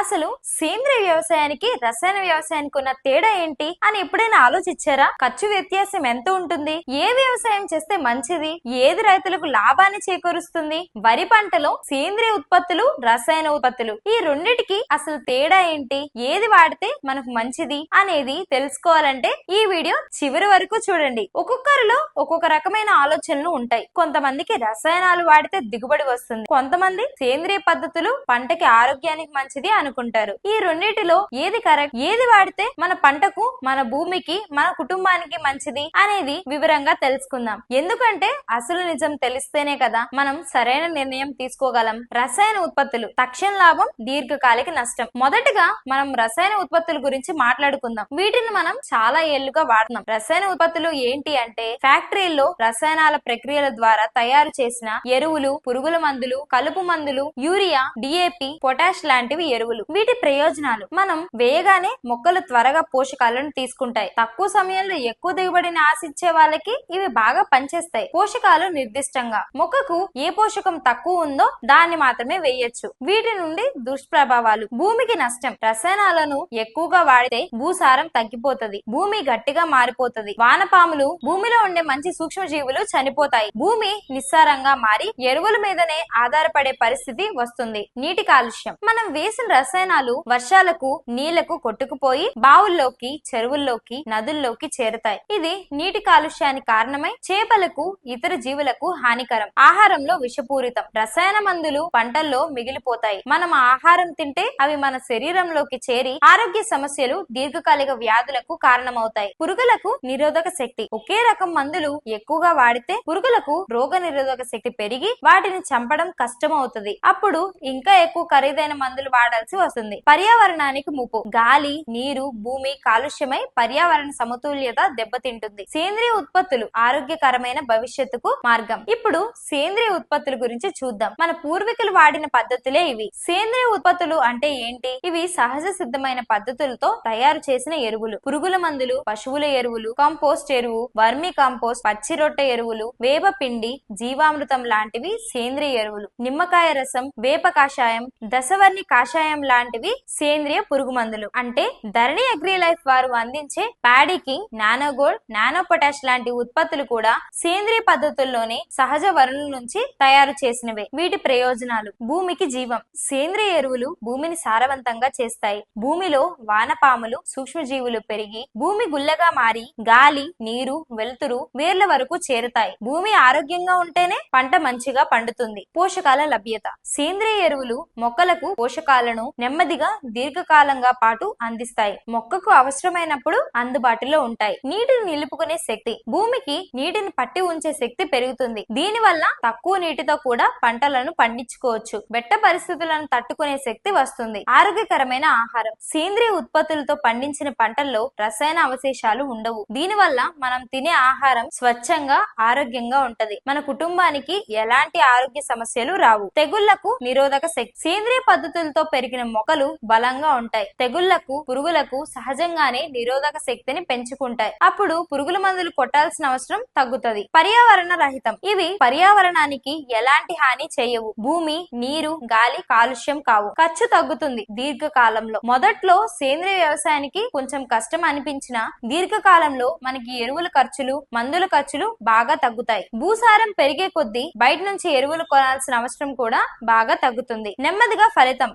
అసలు సేంద్రియ వ్యవసాయానికి రసాయన వ్యవసాయానికి ఉన్న తేడా ఏంటి అని ఎప్పుడైనా ఆలోచించారా? ఖర్చు వ్యత్యాసం ఎంత ఉంటుంది? ఏ వ్యవసాయం చేస్తే మంచిది? ఏది రైతులకు లాభాన్ని చేకూరుస్తుంది? వరి పంటలో సేంద్రియ ఉత్పత్తులు రసాయన ఉత్పత్తులు ఈ రెండిటికి అసలు తేడా ఏంటి? ఏది వాడితే మనకు మంచిది అనేది తెలుసుకోవాలంటే ఈ వీడియో చివరి వరకు చూడండి. ఒక్కొక్కరిలో ఒక్కొక్క రకమైన ఆలోచనలు ఉంటాయి. కొంతమందికి రసాయనాలు వాడితే దిగుబడి వస్తుంది. కొంతమంది సేంద్రియ పద్ధతులు పంటకి ఆరోగ్యానికి మంచిది అని అనుకుంటారు. ఈ రెండింటిలో ఏది కరెక్ట్ ఏది వాడితే మన పంటకు మన భూమికి మన కుటుంబానికి మంచిది అనేది వివరంగా తెలుసుకుందాం. ఎందుకంటే అసలు నిజం తెలిస్తేనే కదా మనం సరైన నిర్ణయం తీసుకోగలం. రసాయన ఉత్పత్తులు తక్షణ లాభం దీర్ఘకాలిక నష్టం. మొదటగా మనం రసాయన ఉత్పత్తుల గురించి మాట్లాడుకుందాం. వీటిని మనం చాలా ఏళ్ళుగా వాడుతున్నాం. రసాయన ఉత్పత్తులు ఏంటి అంటే ఫ్యాక్టరీల్లో రసాయనాల ప్రక్రియల ద్వారా తయారు చేసిన ఎరువులు పురుగుల మందులు కలుపు మందులు యూరియా డిఏపి పొటాష్ లాంటివి ఎరువులు. వీటి ప్రయోజనాలు మనం వేయగానే మొక్కలు త్వరగా పోషకాలను తీసుకుంటాయి. తక్కువ సమయంలో ఎక్కువ దిగుబడిని ఆశించే వాళ్ళకి ఇవి బాగా పనిచేస్తాయి. పోషకాలు నిర్దిష్టంగా. మొక్కకు ఏ పోషకం తక్కువ ఉందో దాన్ని మాత్రమే వేయొచ్చు. వీటి నుండి దుష్ప్రభావాలు భూమికి నష్టం రసాయనాలను ఎక్కువగా వాడితే భూసారం తగ్గిపోతది భూమి గట్టిగా మారిపోతది. వానపాములు భూమిలో ఉండే మంచి సూక్ష్మజీవులు చనిపోతాయి. భూమి నిస్సారంగా మారి ఎరువుల మీదనే ఆధారపడే పరిస్థితి వస్తుంది. నీటి కాలుష్యం. మనం వేసిన రసాయనాలు వర్షాలకు నీళ్ళకు కొట్టుకుపోయి బావుల్లోకి చెరువుల్లోకి నదుల్లోకి చేరుతాయి. ఇది నీటి కాలుష్యానికి కారణమై చేపలకు ఇతర జీవులకు హానికరం. ఆహారంలో విషపూరితం. రసాయన మందులు పంటల్లో మిగిలిపోతాయి. మనం ఆహారం తింటే అవి మన శరీరంలోకి చేరి ఆరోగ్య సమస్యలు దీర్ఘకాలిక వ్యాధులకు కారణమవుతాయి. పురుగులకు నిరోధక శక్తి. ఒకే రకం మందులు ఎక్కువగా వాడితే పురుగులకు రోగ నిరోధక శక్తి పెరిగి వాటిని చంపడం కష్టమవుతుంది. అప్పుడు ఇంకా ఎక్కువ ఖరీదైన మందులు వాడాల్సి వస్తుంది. పర్యావరణానికి ముప్పు. గాలి నీరు భూమి కాలుష్యమై పర్యావరణ సమతుల్యత దెబ్బతింటుంది. సేంద్రియ ఉత్పత్తులు ఆరోగ్యకరమైన భవిష్యత్తుకు మార్గం. ఇప్పుడు సేంద్రియ ఉత్పత్తుల గురించి చూద్దాం. మన పూర్వీకులు వాడిన పద్ధతులే ఇవి. సేంద్రియ ఉత్పత్తులు అంటే ఏంటి? ఇవి సహజ సిద్ధమైన పద్ధతులతో తయారు చేసిన ఎరువులు. పురుగుల మందులు పశువుల ఎరువులు కంపోస్ట్ ఎరువు వర్మి కంపోస్ట్ పచ్చి రొట్టె ఎరువులు వేప పిండి జీవామృతం లాంటివి సేంద్రియ ఎరువులు. నిమ్మకాయ రసం వేప కాషాయం దశవర్ణి కాషాయం లాంటివి సేంద్రియ పురుగు మందులు. అంటే ధరణి అగ్రి లైఫ్ వారు అందించే ప్యాడీకి నానోగోల్డ్ నానో పొటాష్ లాంటి ఉత్పత్తులు కూడా సేంద్రియ పద్ధతుల్లోనే సహజ వనరుల నుంచి తయారు చేసినవే. వీటి ప్రయోజనాలు. భూమికి జీవం. సేంద్రియ ఎరువులు భూమిని సారవంతంగా చేస్తాయి. భూమిలో వానపాములు సూక్ష్మజీవులు పెరిగి భూమి గుల్లగా మారి గాలి నీరు వెలుతురు వేర్ల వరకు చేరుతాయి. భూమి ఆరోగ్యంగా ఉంటేనే పంట మంచిగా పండుతుంది. పోషకాల లభ్యత. సేంద్రియ ఎరువులు మొక్కలకు పోషకాలను నెమ్మదిగా దీర్ఘకాలంగా పాటు అందిస్తాయి. మొక్కకు అవసరమైనప్పుడు అందుబాటులో ఉంటాయి. నీటిని నిలుపుకునే శక్తి భూమికి నీటిని పట్టి ఉంచే శక్తి పెరుగుతుంది. దీని వల్ల తక్కువ నీటితో కూడా పంటలను పండించుకోవచ్చు. బెట్ట పరిస్థితులను తట్టుకునే శక్తి వస్తుంది. ఆరోగ్యకరమైన ఆహారం సేంద్రియ ఉత్పత్తులతో పండించిన పంటల్లో రసాయన అవశేషాలు ఉండవు. దీని వల్ల మనం తినే ఆహారం స్వచ్ఛంగా ఆరోగ్యంగా ఉంటది. మన కుటుంబానికి ఎలాంటి ఆరోగ్య సమస్యలు రావు. తెగుళ్ళకు నిరోధక శక్తి సేంద్రియ పద్ధతులతో పెరిగిన మొక్కలు బలంగా ఉంటాయి. తెగుళ్ళకు పురుగులకు సహజంగానే నిరోధక శక్తిని పెంచుకుంటాయి. అప్పుడు పురుగుల మందులు కొట్టాల్సిన అవసరం తగ్గుతది. పర్యావరణ రహితం. ఇవి పర్యావరణానికి ఎలాంటి హాని చేయవు. భూమి నీరు గాలి కాలుష్యం కావు. ఖర్చు తగ్గుతుంది దీర్ఘకాలంలో. మొదట్లో సేంద్రియ వ్యవసాయానికి కొంచెం కష్టం అనిపించిన దీర్ఘకాలంలో మనకి ఎరువుల ఖర్చులు మందుల ఖర్చులు బాగా తగ్గుతాయి. భూసారం పెరిగే కొద్దీ బయట నుంచి ఎరువులు కొనాల్సిన అవసరం కూడా బాగా తగ్గుతుంది. నెమ్మదిగా ఫలితం.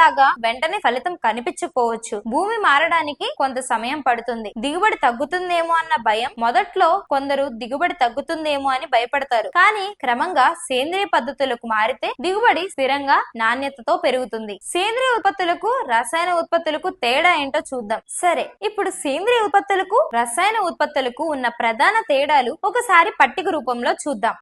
లాగా వెంటనే ఫలితం కనిపించకపోవచ్చు. భూమి మారడానికి కొంత సమయం పడుతుంది. దిగుబడి తగ్గుతుందేమో అన్న భయం మొదట్లో కొందరు దిగుబడి తగ్గుతుందేమో అని భయపడతారు. కానీ క్రమంగా సేంద్రియ పద్ధతులకు మారితే దిగుబడి స్థిరంగా నాణ్యతతో పెరుగుతుంది. సేంద్రియ ఉత్పత్తులకు రసాయన ఉత్పత్తులకు తేడా ఏంటో చూద్దాం. సరే ఇప్పుడు సేంద్రియ ఉత్పత్తులకు రసాయన ఉత్పత్తులకు ఉన్న ప్రధాన తేడాలు ఒకసారి పట్టిక రూపంలో చూద్దాం.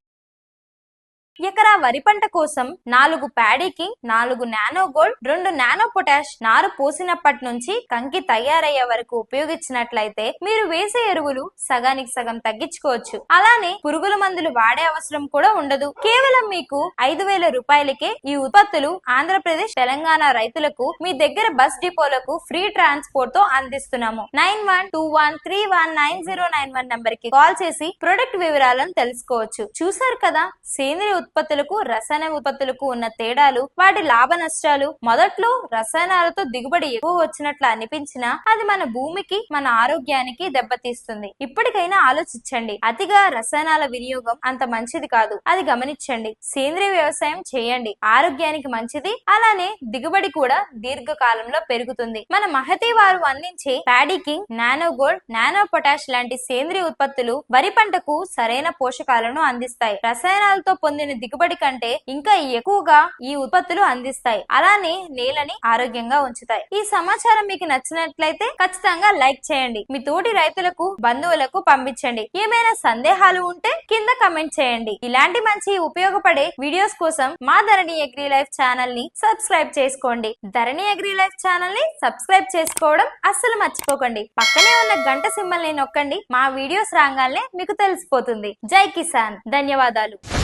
ఎకరా వరి పంట కోసం నాలుగు ప్యాడీకి నాలుగు నానో గోల్డ్ రెండు నానో పొటాష్ నారు పోసినప్పటి నుంచి కంకి తయారయ్యే వరకు ఉపయోగించినట్లయితే మీరు వేసే ఎరువులు సగానికి సగం తగ్గించుకోవచ్చు. అలానే పురుగుల మందులు వాడే అవసరం కూడా ఉండదు. కేవలం మీకు ఐదు వేల రూపాయలకే ఈ ఉత్పత్తులు ఆంధ్రప్రదేశ్ తెలంగాణ రైతులకు మీ దగ్గర బస్ డిపోలకు ఫ్రీ ట్రాన్స్పోర్ట్తో అందిస్తున్నాము. Nine one two one three one nine zero nine one నంబర్కి కాల్ చేసి ప్రొడక్ట్ వివరాలను తెలుసుకోవచ్చు. చూసారు కదా? సేంద్రియ ఉత్పత్తులకు రసాయన ఉత్పత్తులకు ఉన్న తేడాలు వాటి లాభ నష్టాలు మొదట్లో రసాయనాలతో దిగుబడి ఎక్కువ వచ్చినట్లు అనిపించినా అది మన భూమికి మన ఆరోగ్యానికి దెబ్బతీస్తుంది. ఇప్పటికైనా ఆలోచించండి. అతిగా రసాయనాల వినియోగం అంత మంచిది కాదు. అది గమనించండి. సేంద్రియ వ్యవసాయం చేయండి. ఆరోగ్యానికి మంచిది. అలానే దిగుబడి కూడా దీర్ఘకాలంలో పెరుగుతుంది. మన మహతి వారు అందించే paddy nano gold nano potash లాంటి సేంద్రియ ఉత్పత్తులు వరి పంటకు సరైన పోషకాలను అందిస్తాయి. రసాయనాలతో పొందిన దిగుబడి కంటే ఇంకా ఎక్కువగా ఈ ఉత్పత్తులు అందిస్తాయి. అలానే నేలని ఆరోగ్యంగా ఉంచుతాయి. ఈ సమాచారం మీకు నచ్చినట్లయితే ఖచ్చితంగా లైక్ చేయండి. మీ తోటి రైతులకు బంధువులకు పంపించండి. ఏమైనా సందేహాలు ఉంటే కింద కమెంట్ చేయండి. ఇలాంటి మంచి ఉపయోగపడే వీడియోస్ కోసం మా ధరణి అగ్రి లైఫ్ ఛానల్ని సబ్స్క్రైబ్ చేసుకోండి. ధరణి అగ్రి లైఫ్ ఛానల్ని సబ్స్క్రైబ్ చేసుకోవడం అస్సలు మర్చిపోకండి. పక్కనే ఉన్న గంట సింబల్ని నొక్కండి. మా వీడియోస్ రాగానే మీకు తెలిసిపోతుంది. జై కిసాన్. ధన్యవాదాలు.